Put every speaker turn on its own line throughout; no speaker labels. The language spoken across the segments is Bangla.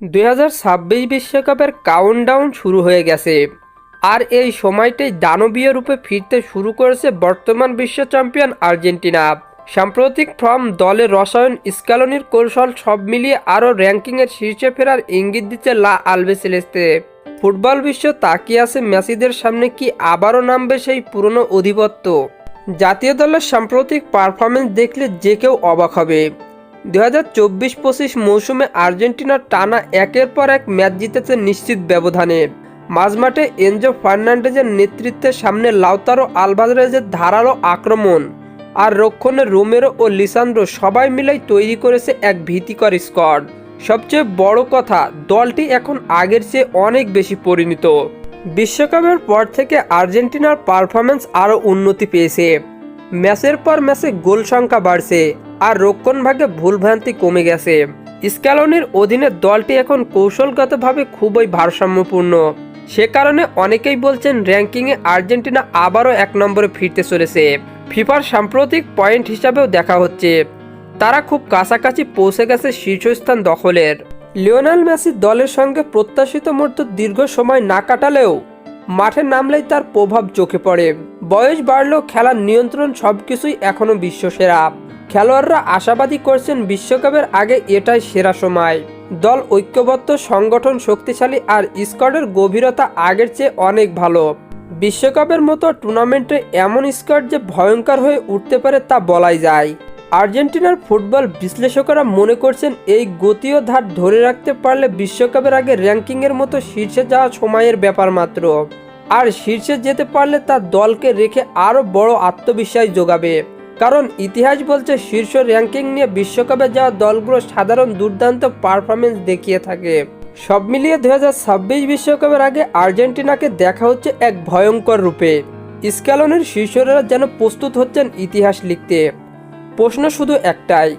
দুই বিশ্বকাপের কাউন্টডাউন শুরু হয়ে গেছে। আর এই সময়টাই দানবীয় রূপে ফিরতে শুরু করেছে বর্তমান বিশ্ব চ্যাম্পিয়ন আর্জেন্টিনা। সাম্প্রতিক ফর্ম দলে রসায়ন স্ক্যালনির কৌশল সব মিলিয়ে আরও র্যাঙ্কিংয়ের শীর্ষে ফেরার ইঙ্গিত দিচ্ছে লা আলবেসেলেস্তে ফুটবল বিশ্ব তাকিয়ে আছে মেসিদের সামনে কি আবারও নামবে সেই পুরনো অধিপত্য? জাতীয় দলের সাম্প্রতিক পারফরমেন্স দেখলে যে কেউ অবাক হবে। দু হাজার চব্বিশ পঁচিশ মৌসুমে আর্জেন্টিনার টানা একের পর এক ম্যাচ জিতেছে নিশ্চিত ব্যবধানে। মাঝমাঠে এনজো ফার্নান্ডেজের নেতৃত্বে সামনে লাউতারো আলভারেজের ধারালো আক্রমণ আর রক্ষণে রোমেরো ও লিসান্দ্রো সবাই মিলেই তৈরি করেছে এক ভীতিকর স্কোয়াড। সবচেয়ে বড় কথা, দলটি এখন আগের চেয়ে অনেক বেশি পরিণত। বিশ্বকাপের পর থেকে আর্জেন্টিনার পারফরমেন্স আরও উন্নতি পেয়েছে। ম্যাচের পর ম্যাচে গোল সংখ্যা বাড়ছে। আর রক্ষণ ভাগে ভুলভ্রান্তি কমে গেছে। স্ক্যালনির অধীনে দলটি এখন কৌশলগতভাবে খুবই ভারসাম্যপূর্ণ। সে কারণে অনেকেই বলছেন র্যাঙ্কিংয়ে আর্জেন্টিনা আবারও এক নম্বরে ফিরতে চলেছে। ফিফার সাম্প্রতিক পয়েন্ট হিসাবেও দেখা হচ্ছে। তারা খুব কাছাকাছি পৌঁছে গেছে শীর্ষস্থান দখলের। লিওনাল মেসি দলের সঙ্গে প্রত্যাশিত মতো দীর্ঘ সময় না কাটালেও মাঠে নামলেই তার প্রভাব চোখে পড়ে। বয়স বাড়লেও খেলার নিয়ন্ত্রণ সবকিছুই এখনও বিশ্বসেরা। খেলোয়াড়রা আশাবাদী করছেন বিশ্বকাপের আগে এটাই সেরা সময়। দল ঐক্যবদ্ধ, সংগঠন শক্তিশালী আর স্কোয়াডের গভীরতা আগের চেয়ে অনেক ভালো। বিশ্বকাপের মতো টুর্নামেন্টে এমন স্কোয়াড যে ভয়ঙ্কর হয়ে উঠতে পারে তা বলাই যায়। আর্জেন্টিনার ফুটবল বিশ্লেষকরা মনে করছেন এই গতীয় ধার ধরে রাখতে পারলে বিশ্বকাপের আগে র্যাঙ্কিংয়ের মতো শীর্ষে যাওয়া সময়ের ব্যাপার মাত্র। আর শীর্ষে যেতে পারলে তা দলকে রেখে আরও বড় আত্মবিশ্বাস যোগাবে। কারণ ইতিহাস বলছে শীর্ষ র্যাঙ্কিং নিয়ে বিশ্বকাপে যাওয়া দলগুলো সাধারণ দুর্দান্ত পারফরমেন্স দেখিয়ে থাকে। সব মিলিয়ে দু বিশ্বকাপের আগে আর্জেন্টিনাকে দেখা হচ্ছে এক ভয়ঙ্কর রূপে। স্ক্যালনের শীর্ষরা যেন প্রস্তুত হচ্ছেন ইতিহাস লিখতে। প্রশ্ন শুধু একটাই,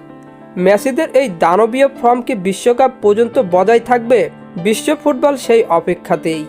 মেসিদের এই দানবীয় ফর্ম কি বিশ্বকাপ পর্যন্ত বজায় থাকবে বিশ্ব ফুটবল সেই অপেক্ষাতেই।